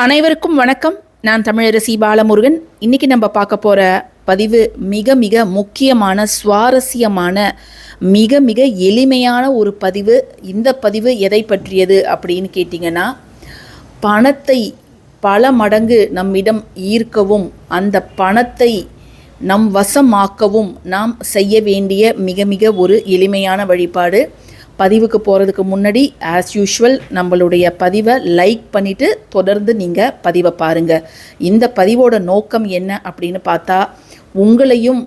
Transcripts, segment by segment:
அனைவருக்கும் வணக்கம். நான் தமிழரசி பாலமுருகன். இன்னைக்கு நம்ம பார்க்க போகிற பதிவு மிக மிக முக்கியமான சுவாரஸ்யமான மிக மிக எளிமையான ஒரு பதிவு. இந்த பதிவு எதை பற்றியது அப்படின்னு கேட்டிங்கன்னா பணத்தை பல மடங்கு நம்மிடம் ஈர்க்கவும் அந்த பணத்தை நம் வசமாக்கவும் நாம் செய்ய வேண்டிய மிக மிக ஒரு எளிமையான வழிபாடு. பதிவுக்கு போகிறதுக்கு முன்னாடி ஆஸ் யூஷுவல் நம்மளுடைய பதிவை லைக் பண்ணிவிட்டு தொடர்ந்து நீங்கள் பதிவை பாருங்கள் இந்த பதிவோட நோக்கம் என்ன அப்படின்னு பார்த்தா உங்களையும்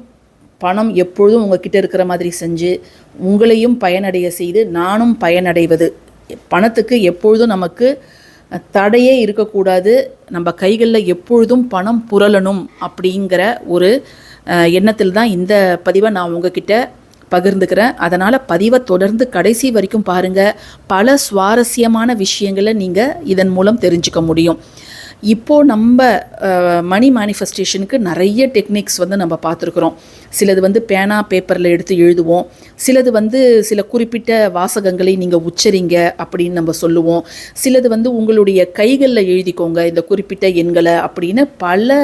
பணம் எப்பொழுதும் உங்ககிட்ட இருக்கிற மாதிரி செஞ்சு உங்களையும் பயனடைய செய்து நானும் பயனடைவது. பணத்துக்கு எப்பொழுதும் நமக்கு தடையே இருக்கக்கூடாது. நம்ம கைகளில் எப்பொழுதும் பணம் புரளணும் அப்படிங்கிற ஒரு எண்ணத்தில் தான் இந்த பதிவை நான் உங்ககிட்ட பகிர்ந்துக்கிறேன். அதனால் பதிவை தொடர்ந்து கடைசி வரைக்கும் பாருங்கள் பல சுவாரஸ்யமான விஷயங்களை நீங்கள் இதன் மூலம் தெரிஞ்சுக்க முடியும். இப்போது நம்ம மணி மேனிஃபெஸ்டேஷனுக்கு நிறைய டெக்னிக்ஸ் வந்து நம்ம பார்த்துருக்குறோம். சிலது வந்து பேனா பேப்பரில் எடுத்து எழுதுவோம். சிலது வந்து சில குறிப்பிட்ட வாசகங்களை நீங்கள் உச்சரிங்க அப்படின்னு நம்ம சொல்லுவோம். சிலது வந்து உங்களுடைய கைகளில் எழுதிக்கோங்க இந்த குறிப்பிட்ட எண்களை அப்படின்னு பல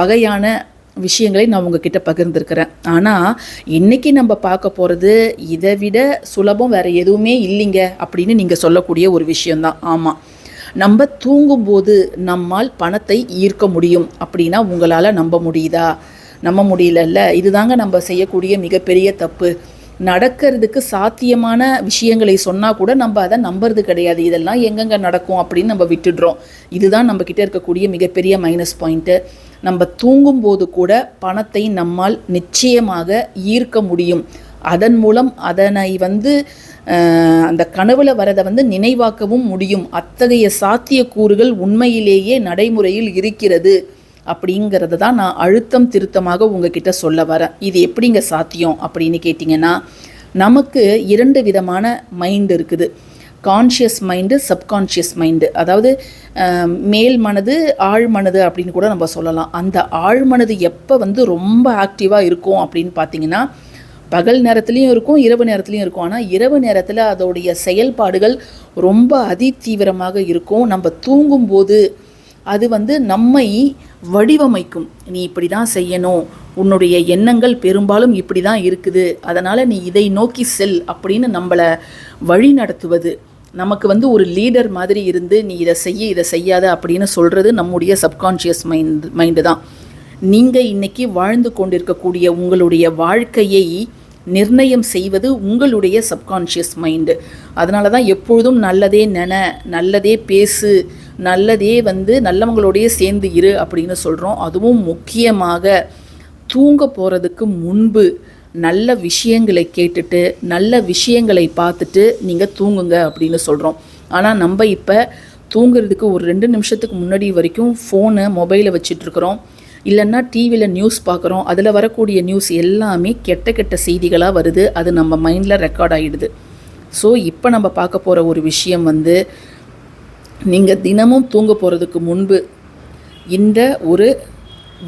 வகையான விஷயங்களை நான் உங்ககிட்ட பகிர்ந்துருக்கிறேன். ஆனால் இன்னைக்கு நம்ம பார்க்க போகிறது இதை விட சுலபம் வேறு எதுவுமே இல்லைங்க அப்படின்னு நீங்கள் சொல்லக்கூடிய ஒரு விஷயந்தான் ஆமாம் நம்ம தூங்கும்போது நம்மால் பணத்தை ஈர்க்க முடியும் அப்படின்னா உங்களால் நம்ப முடியுதா? நம்ப முடியலல்ல. இதுதாங்க நம்ம செய்யக்கூடிய மிகப்பெரிய தப்பு. நடக்கிறதுக்கு சாத்தியமான விஷயங்களை சொன்னால் கூட நம்ம அதை நம்புறது கிடையாது. இதெல்லாம் எங்கெங்கே நடக்கும் அப்படின்னு நம்ம விட்டுடுறோம். இதுதான் நம்மக்கிட்ட இருக்கக்கூடிய மிகப்பெரிய மைனஸ் பாயிண்ட்டு நம்ம தூங்கும்போது கூட பணத்தை நம்மால் நிச்சயமாக ஈர்க்க முடியும். அதன் மூலம் அதனை வந்து அந்த கனவுல வரதை வந்து நினைவாக்கவும் முடியும். அத்தகைய சாத்தியக்கூறுகள் உண்மையிலேயே நடைமுறையில் இருக்கிறது. அப்படிங்கிறத தான் நான் அழுத்தம் திருத்தமாக உங்ககிட்ட சொல்ல வரேன். இது எப்படிங்க சாத்தியம் அப்படின்னு கேட்டிங்கன்னா நமக்கு இரண்டு விதமான மைண்டு இருக்குது. கான்ஷியஸ் மைண்டு சப்கான்ஷியஸ் மைண்டு அதாவது மேல் மனது ஆழ் மனது அப்படின்னு கூட நம்ம சொல்லலாம். அந்த ஆழ் மனது எப்போ வந்து ரொம்ப ஆக்டிவாக இருக்கும் அப்படின்னு பார்த்தீங்கன்னா பகல் நேரத்துலையும் இருக்கும் இரவு நேரத்துலையும் இருக்கும். ஆனால் இரவு நேரத்தில் அதோடைய செயல்பாடுகள் ரொம்ப அதிதீவிரமாக இருக்கும். நம்ம தூங்கும்போது அது வந்து நம்மை வடிவமைக்கும். நீ இப்படி தான் செய்யணும். உன்னுடைய எண்ணங்கள் பெரும்பாலும் இப்படி தான் இருக்குது. அதனால் நீ இதை நோக்கி செல் அப்படின்னு நம்மளை வழி நடத்துவது நமக்கு வந்து ஒரு லீடர் மாதிரி இருந்து நீ இதை செய்ய இதை செய்யாத அப்படின்னு சொல்கிறது நம்முடைய சப்கான்ஷியஸ் மைண்ட் மைண்டு தான். நீங்கள் இன்னைக்கு வாழ்ந்து கொண்டிருக்கக்கூடிய உங்களுடைய வாழ்க்கையை நிர்ணயம் செய்வது உங்களுடைய சப்கான்ஷியஸ் மைண்டு அதனால தான் எப்பொழுதும் நல்லதே நென நல்லதே பேசு நல்லதே வந்து நல்லவங்களோடைய சேர்ந்து இரு அப்படின்னு சொல்கிறோம் அதுவும் முக்கியமாக தூங்க போகிறதுக்கு முன்பு நல்ல விஷயங்களை கேட்டுட்டு நல்ல விஷயங்களை பார்த்துட்டு நீங்கள் தூங்குங்க அப்படின்னு சொல்கிறோம் ஆனால் நம்ம இப்போ தூங்குறதுக்கு ஒரு ரெண்டு நிமிஷத்துக்கு முன்னாடி வரைக்கும் ஃபோனை மொபைலை வச்சிட்ருக்குறோம் இல்லைன்னா டிவியில் நியூஸ் பார்க்குறோம். அதில் வரக்கூடிய நியூஸ் எல்லாமே கெட்ட கெட்ட செய்திகளாக வருது. அது நம்ம மைண்டில் ரெக்கார்ட் ஆகிடுது ஸோ இப்போ நம்ம பார்க்க போகிற ஒரு விஷயம் வந்து நீங்கள் தினமும் தூங்க போகிறதுக்கு முன்பு இந்த ஒரு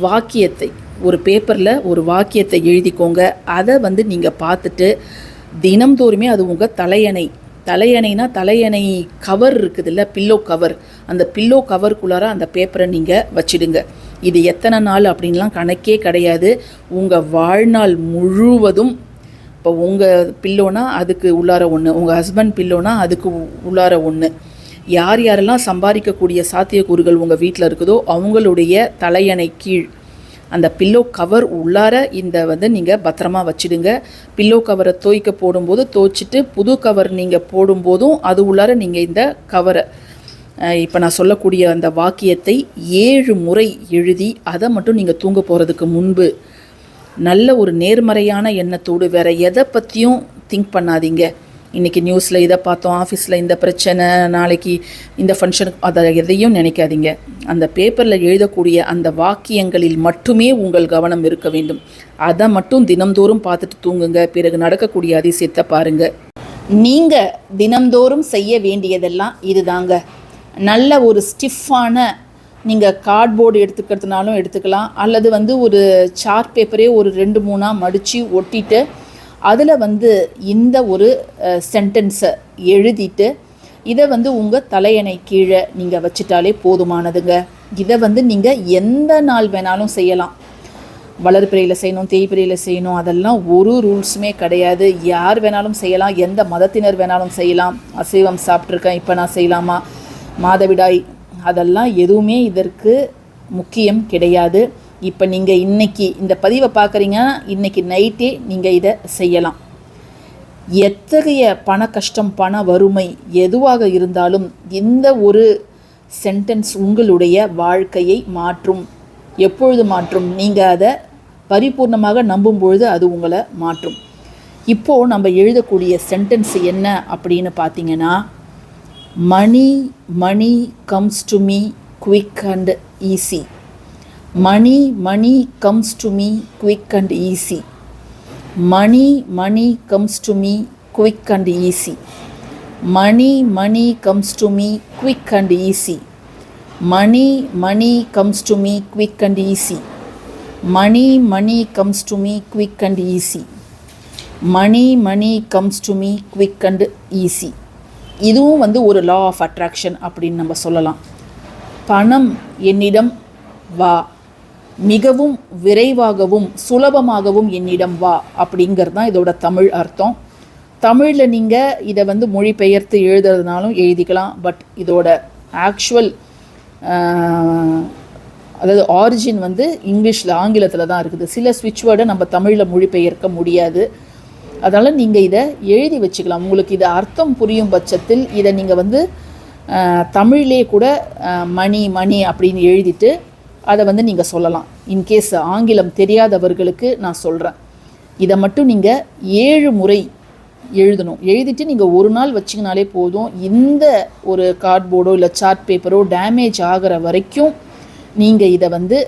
வாக்கியத்தை ஒரு பேப்பரில் ஒரு வாக்கியத்தை எழுதிக்கோங்க. அதை வந்து நீங்கள் பார்த்துட்டு தினம்தோறுமே அது உங்கள் தலையணை. தலையணைனா தலையணை கவர் இருக்குதுல்ல பில்லோ கவர் அந்த பில்லோ கவருக்குள்ளார அந்த பேப்பரை நீங்கள் வச்சிடுங்க. இது எத்தனை நாள் அப்படின்லாம் கணக்கே கிடையாது. உங்கள் வாழ்நாள் முழுவதும் இப்போ உங்கள் பில்லோனா அதுக்கு உள்ளார ஒன்று உங்கள் ஹஸ்பண்ட் பில்லோனா அதுக்கு உள்ளார ஒன்று யார் யாரெல்லாம் சம்பாதிக்கக்கூடிய சாத்தியக்கூறுகள் உங்கள் வீட்டில் இருக்குதோ அவங்களுடைய தலையணை கீழ். அந்த பில்லோ கவர் உள்ளார இந்த வந்து நீங்கள் பத்திரமா வச்சுடுங்க. பில்லோ கவரை தோய்க்க போடும்போது தோய்ச்சிட்டு புது கவர் நீங்கள் போடும்போதும் அது உள்ளார நீங்கள் இந்த கவரை இப்போ நான் சொல்லக்கூடிய அந்த வாக்கியத்தை ஏழு முறை எழுதி அதை மட்டும் நீங்கள் தூங்க போகிறதுக்கு முன்பு நல்ல ஒரு நேர்மறையான எண்ணத்தோடு வேறு எதை பற்றியும் திங்க் பண்ணாதீங்க. இன்றைக்கி நியூஸில் இதை பார்த்தோம் ஆஃபீஸில் இந்த பிரச்சனை நாளைக்கு இந்த ஃபங்க்ஷனுக்கு அதை எதையும் நினைக்காதீங்க. அந்த பேப்பரில் எழுதக்கூடிய அந்த வாக்கியங்களில் மட்டுமே உங்கள் கவனம் இருக்க வேண்டும். அதை மட்டும் தினம்தோறும் பார்த்துட்டு தூங்குங்க. பிறகு நடக்கக்கூடிய அதிசயத்தை பாருங்கள் நீங்கள் தினம்தோறும் செய்ய வேண்டியதெல்லாம் இதுதாங்க. நல்ல ஒரு ஸ்டிஃபான நீங்கள் கார்ட்போர்டு எடுத்துக்கிறதுனாலும் எடுத்துக்கலாம். அல்லது வந்து ஒரு சார்ட் பேப்பரே ஒரு ரெண்டு மூணாக மடித்து ஒட்டிட்டு அதில் வந்து இந்த ஒரு சென்டென்ஸை எழுதிட்டு இதை வந்து உங்கள் தலையணை கீழே நீங்கள் வச்சிட்டாலே போதுமானதுங்க. இதை வந்து நீங்கள் எந்த நாள் வேணாலும் செய்யலாம். வளர்பிறையில் செய்யணும் தேய்பிறையில் செய்யணும் அதெல்லாம் ஒரு ரூல்ஸுமே கிடையாது. யார் வேணாலும் செய்யலாம் எந்த மதத்தினர் வேணாலும் செய்யலாம். அசைவம் சாப்பிட்ருக்கேன் இப்போ நான் செய்யலாமா? மாதவிடாய் அதெல்லாம் எதுவுமே இதற்கு முக்கியம் கிடையாது. இப்போ நீங்கள் இன்னைக்கு இந்த பதிவை பார்க்குறீங்க இன்னைக்கு நைட்டே நீங்கள் இதை செய்யலாம். எத்தகைய பண கஷ்டம் பண வறுமை எதுவாக இருந்தாலும் இந்த ஒரு சென்டென்ஸ் உங்களுடைய வாழ்க்கையை மாற்றும். எப்பொழுது மாற்றும்? நீங்கள் அதை பரிபூர்ணமாக நம்பும் பொழுது அது உங்களை மாற்றும். இப்போது நம்ம எழுதக்கூடிய சென்டென்ஸ் என்ன அப்படின்னு பார்த்தீங்கன்னா money money comes to me quick and easy money money comes to me quick and easy money money comes to me quick and easy money money comes to me quick and easy money money comes to me quick and easy money money comes to me quick and easy money money comes to me quick and easy இதுவும் வந்து ஒரு law of attraction அப்படின்னு நம்ம சொல்லலாம். பணம் என்னிடம் வா. மிகவும் விரைவாகவும் சுலபமாகவும் என்னிடம் வா அப்படிங்கிறது தான் இதோட தமிழ் அர்த்தம். தமிழில் நீங்கள் இதை வந்து மொழிபெயர்த்து எழுதுறதுனாலும் எழுதிக்கலாம். பட் இதோட ஆக்சுவல் அதாவது ஆரிஜின் வந்து இங்கிலீஷில் ஆங்கிலத்தில் தான் இருக்குது. சில ஸ்விட்ச் வேர்டை நம்ம தமிழில் மொழிபெயர்க்க முடியாது. அதனால் நீங்கள் இதை எழுதி வச்சுக்கலாம். உங்களுக்கு இது அர்த்தம் புரியும் பட்சத்தில் இதை நீங்கள் வந்து தமிழ்லே கூட மணி மணி அப்படின்னு எழுதிட்டு அதை வந்து நீங்கள் சொல்லலாம். இன்கேஸ் ஆங்கிலம் தெரியாதவர்களுக்கு நான் சொல்கிறேன் இதை மட்டும் நீங்கள் ஏழு முறை எழுதணும். எழுதிட்டு நீங்கள் ஒரு நாள் வச்சிங்கனாலே போதும். இந்த ஒரு கார்ட்போர்டோ இல்லை சார்ட் பேப்பரோ டேமேஜ் ஆகிற வரைக்கும் நீங்கள் இதை வந்து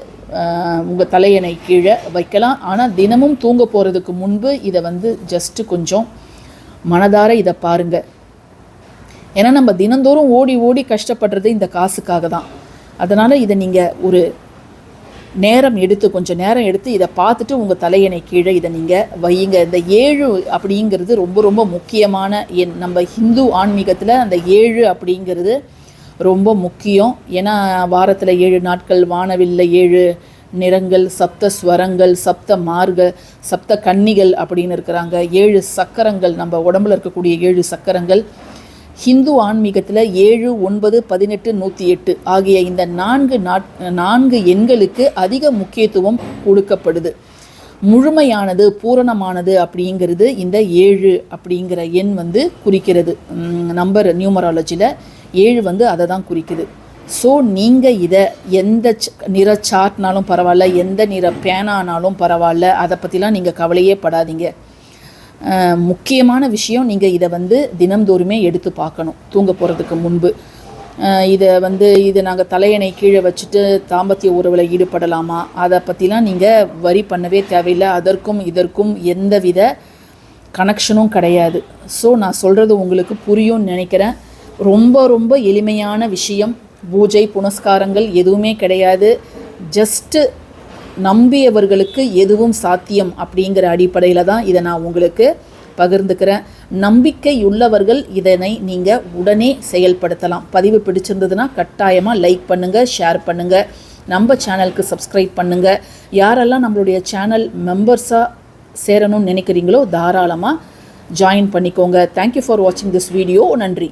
உங்கள் தலையணை கீழே வைக்கலாம். ஆனால் தினமும் தூங்க போகிறதுக்கு முன்பு இதை வந்து ஜஸ்ட்டு கொஞ்சம் மனதார இதை பாருங்கள் ஏன்னா நம்ம தினந்தோறும் ஓடி ஓடி கஷ்டப்படுறது இந்த காசுக்காக தான். அதனால் இதை நீங்கள் ஒரு நேரம் எடுத்து கொஞ்சம் நேரம் எடுத்து இதை பார்த்துட்டு உங்கள் தலையணை கீழே இதை நீங்கள் வையுங்க. இந்த ஏழு அப்படிங்கிறது ரொம்ப ரொம்ப முக்கியமான என் நம்ம ஹிந்து ஆன்மீகத்தில் அந்த ஏழு அப்படிங்கிறது ரொம்ப முக்கியம். ஏன்னா வாரத்தில் ஏழு நாட்கள் வானவில்லை ஏழு நிறங்கள் சப்த ஸ்வரங்கள் சப்த மார்க சப்த கன்னிகள் அப்படின்னு இருக்கிறாங்க. ஏழு சக்கரங்கள் நம்ம உடம்புல இருக்கக்கூடிய ஏழு சக்கரங்கள். ஹிந்து ஆன்மீகத்தில் ஏழு ஒன்பது பதினெட்டு நூற்றி எட்டு ஆகிய இந்த நான்கு நாட் நான்கு எண்களுக்கு அதிக முக்கியத்துவம் கொடுக்கப்படுது. முழுமையானது பூரணமானது அப்படிங்கிறது இந்த ஏழு அப்படிங்கிற எண் வந்து குறிக்கிறது. நம்பர் நியூமராலஜியில் ஏழு வந்து அதை தான் குறிக்குது. ஸோ நீங்கள் இதை எந்த நிற சார்ட்னாலும் பரவாயில்ல எந்த நிற பேனானாலும் பரவாயில்ல அதை பற்றிலாம் நீங்கள் கவலையே படாதீங்க. முக்கியமான விஷயம் நீங்கள் இதை வந்து தினம்தோறுமே எடுத்து பார்க்கணும். தூங்க போகிறதுக்கு முன்பு. இதை வந்து இது நாங்கள் தலையணை கீழே வச்சுட்டு தாம்பத்திய உறவில் ஈடுபடலாமா? அதை பற்றிலாம் நீங்கள் வரி பண்ணவே தேவையில்லை. அதற்கும் இதற்கும் எந்தவித கனெக்ஷனும் கிடையாது. ஸோ நான் சொல்கிறது உங்களுக்கு புரியும்னு நினைக்கிறேன். ரொம்ப ரொம்ப எளிமையான விஷயம். பூஜை புனஸ்காரங்கள் எதுவுமே கிடையாது. ஜஸ்ட்டு நம்பியவர்களுக்கு எதுவும் சாத்தியம் அப்படிங்கிற அடிப்படையில் தான் இதை நான் உங்களுக்கு பகிர்ந்துக்கிறேன். நம்பிக்கையுள்ளவர்கள் இதனை நீங்கள் உடனே செயல்படுத்தலாம். பதிவு பிடிச்சிருந்ததுன்னா கட்டாயமாக லைக் பண்ணுங்கள் ஷேர் பண்ணுங்கள் நம்ம சேனலுக்கு சப்ஸ்கிரைப் பண்ணுங்கள் யாரெல்லாம் நம்மளுடைய சேனல் மெம்பர்ஸாக சேரணும்னு நினைக்கிறீங்களோ தாராளமாக ஜாயின் பண்ணிக்கோங்க. தேங்க்யூ ஃபார் வாட்சிங் திஸ் வீடியோ நன்றி.